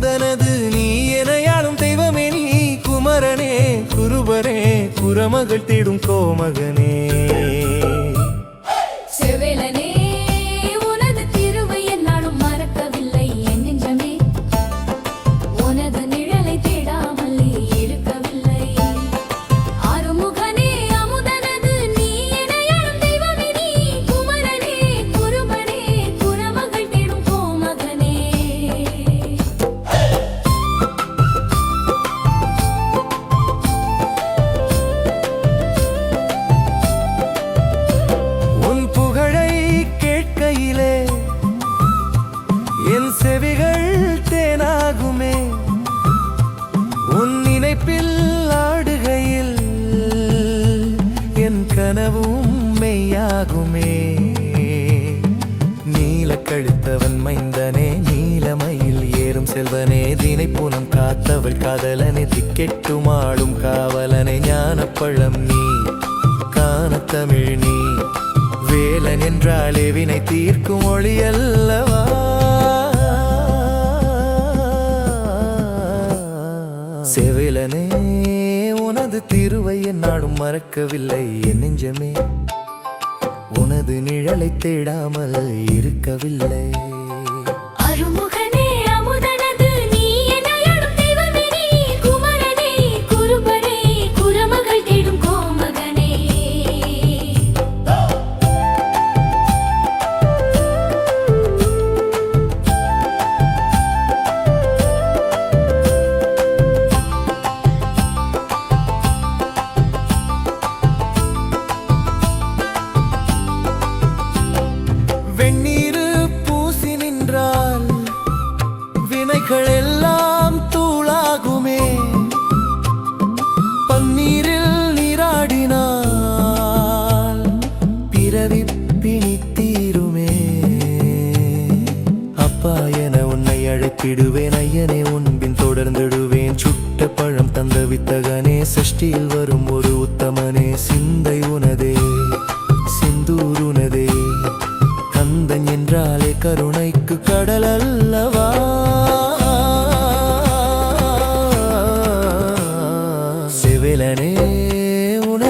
தூதனது நீ எனையாளும் தெய்வமே நீ குமரனே குருபரே குரமகள் தேடும் கோமகனே. நீயாகுமே நீல கழுத்தவன் மைந்தனே நீலமயில் ஏறும் செல்வனே தினை புலம் காத்தவள் காதலனே திக்கெட்டும் ஆளும் காவலனே ஞானப்பழம் நீ காணத்தமிழ் நீ. வேலன் என்றாலே வினை தீர்க்கும் மொழி அல்லவா? செவிலனே உனது திருவை நாடும் மறக்கவில்லை என் நெஞ்சமே. அது நிழலை தேடாமல் இருக்கவில்லை.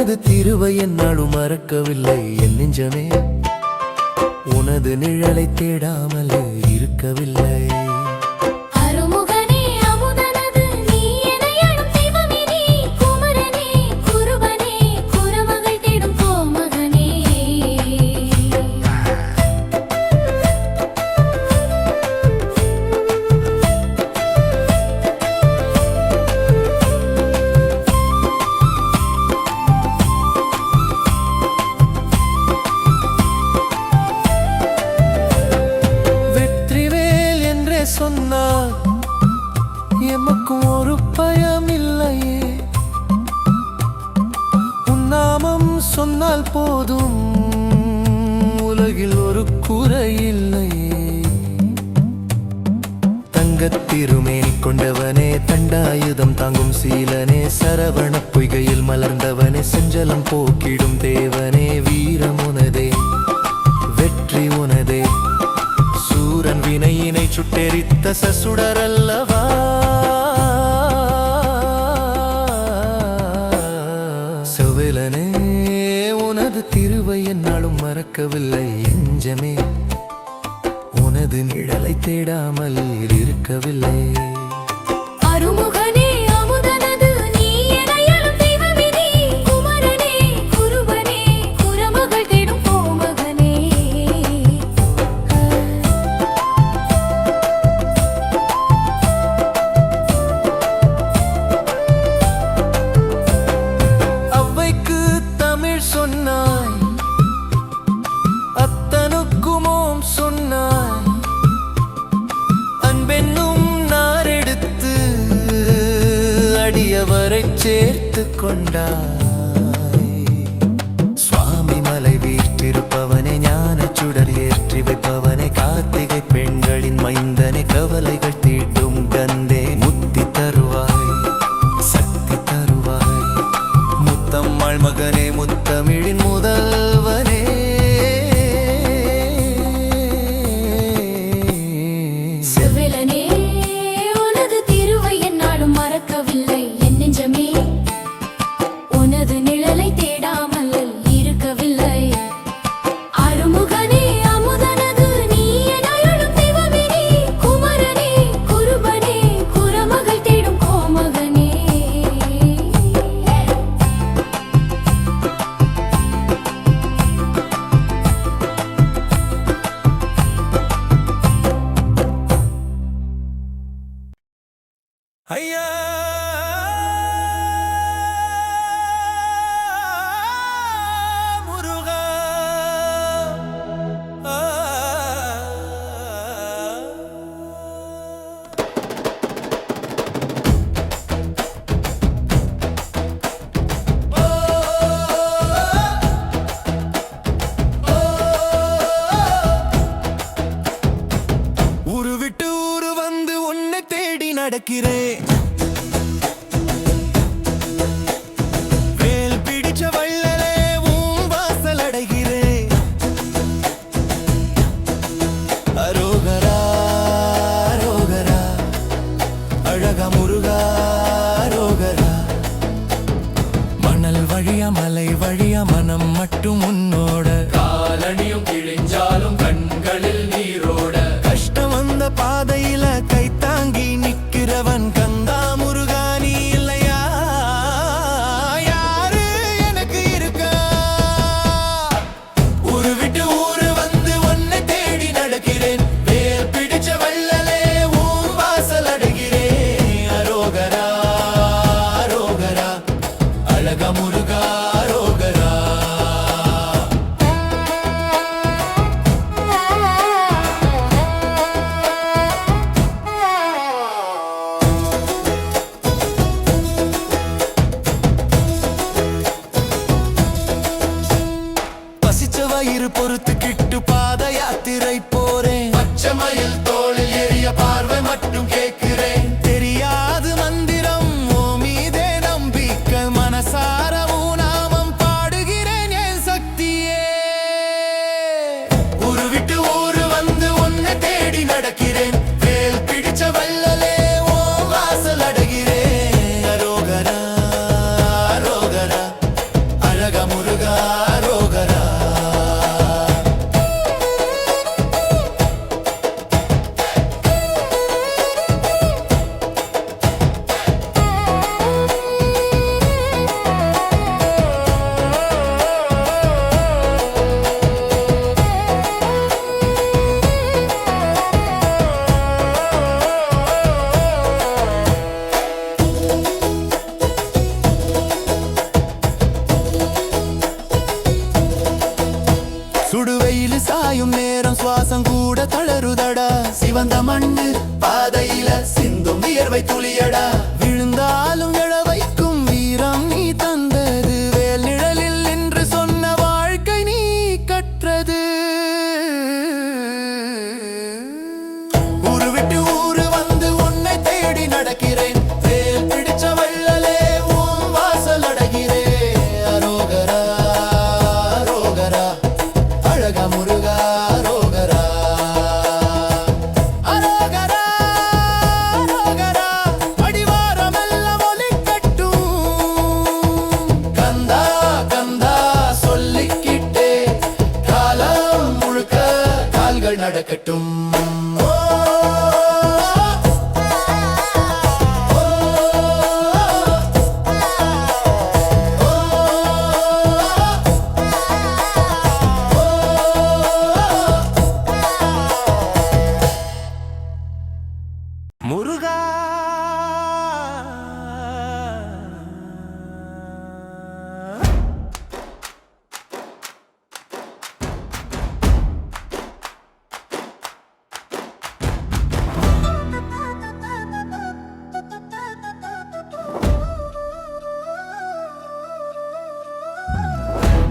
உனது தீர்வை என்னாலும் மறக்கவில்லை என் நெஞ்சமே. உனது நிழலை தேடாமல் இருக்கவில்லை. திருமேனி கொண்டவனே தண்டாயுதம் தாங்கும் சீலனே சரவண பொய்கையில் மலர்ந்தவனே செஞ்சலம் போக்கிடும் தேவனே வீரம் உனதே வெற்றி உனதே. சூரன் வினையினை சுட்டெரித்த சசுடரல்லவா செவிலனே உனது திருவை என்னாலும் மறக்கவில்லை எஞ்சமே உனது நிழலை தேடாமல் இரு மயங்கவில்லை எனது நிழல் நடக்கிறேன்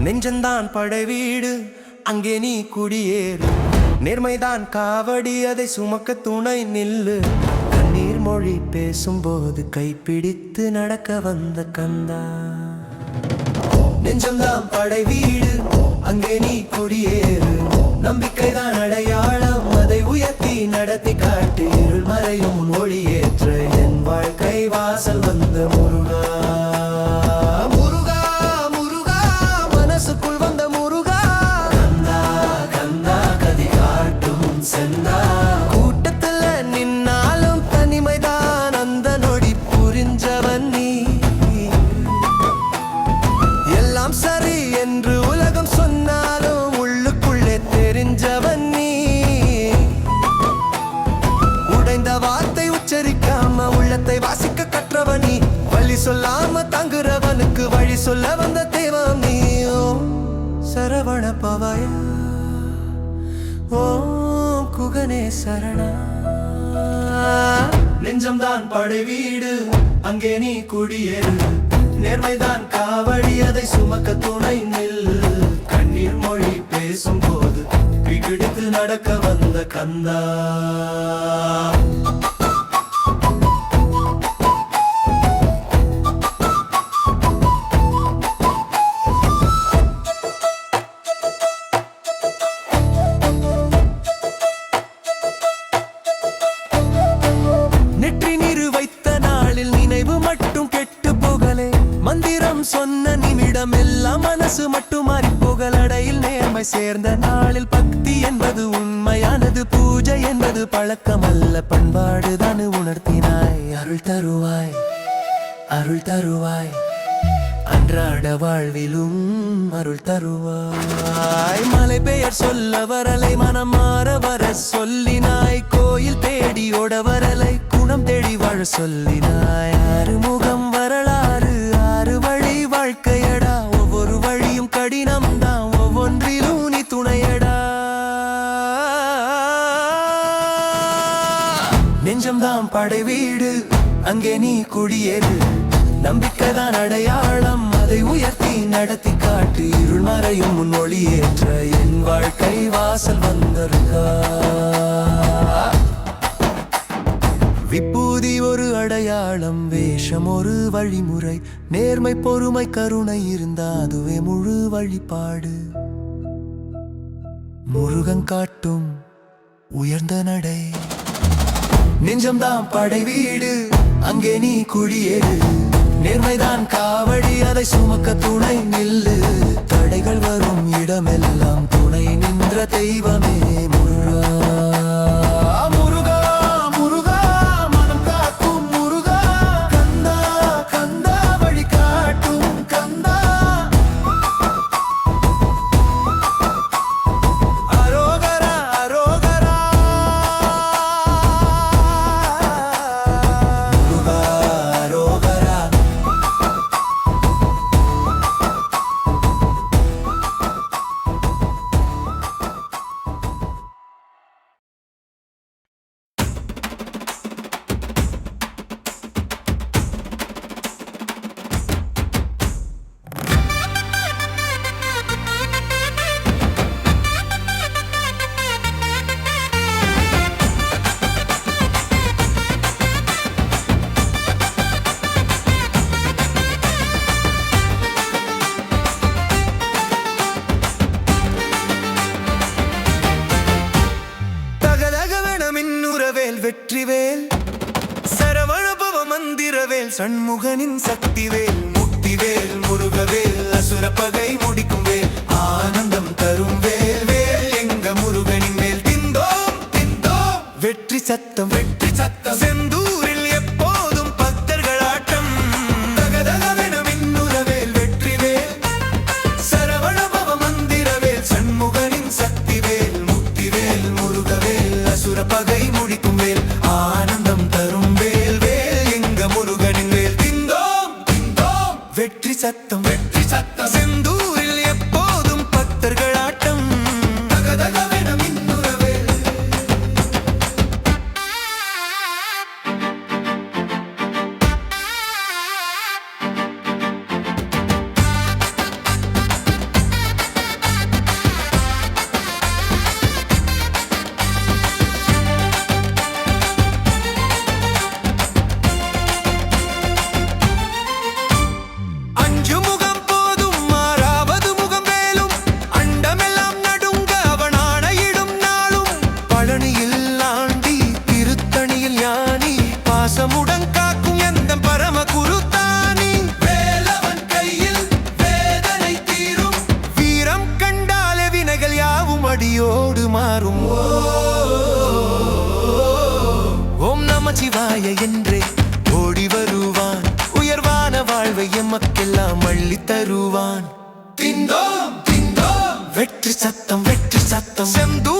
நெஞ்சந்தான் படை வீடு அங்கே நீ குடியேறு. நேர்மைதான் காவடி அதை சுமக்க துணை நில்லு. கண்ணீர் மொழி பேசும்போது கைப்பிடித்து நடக்க வந்த கந்தா. நெஞ்சம்தான் படை வீடு அங்கே நீ குடியேறு. நம்பிக்கைதான் அடையாளம் அதை உயர்த்தி நடத்தி காட்டு. இருள் மறையும் உன் ஒளியேற்ற என் வாழ்க்கை வாசல் வந்த முருகா. செந்தா கூட்டத்துல நின்னாலும் தனிமைதான். அந்த நொடி புரிஞ்சவன் நீ. எல்லாம் சரி என்று உலகம் சொன்னாலும் உள்ளுக்குள்ளே தெரிஞ்சவன் நீ. உடைந்த வார்த்தை உச்சரிக்காம உள்ளத்தை வாசிக்க கற்றவன் நீ. வழி சொல்லாம தங்குறவனுக்கு வழி சொல்ல வந்த தெய்வம் நீ சரவண பவாய. குகனே சரணா. நெஞ்சம்தான் படை வீடு அங்கே நீ குடியேறு. நேர்மைதான் காவடி அதை சுமக்க துணை நில் கண்ணீர் மொழி பேசும்போது பிடித்து நடக்க வந்த கந்தா. தினம்தான் ஒவ்வொன்றிலும் நீ துணையடா. நெஞ்சம்தான் படை வீடு அங்கே நீ குடியேறு. நம்பிக்கை தான் அடையாளம் அதை உயர்த்தி நடத்தி காட்டு. இருள் மறையும் முன் ஒளியேற்ற என் வாழ்க்கை வாசல் வந்தருக்கா விபூதி ஒரு அடையாளம் வேஷம் ஒரு வழிமுறை. நேர்மை பொறுமை கருணை இருந்தா அதுவே முழு வழிபாடு. முருகன் காட்டும் உயர்ந்த நடை. நெஞ்சம்தான் படை வீடு அங்கே நீ குடியேறு. நேர்மைதான் காவடி அதை சுமக்க துணை நில்லு. தடைகள் வரும் இடமெல்லாம் துணை நின்ற தெய்வமே. சண்முகனின் சக்திவே. நமக்கெல்லாம் அள்ளி தருவான். திந்தோம் திந்தோம் வெற்றி சத்தம் வெற்றி சத்தம். செந்தூர்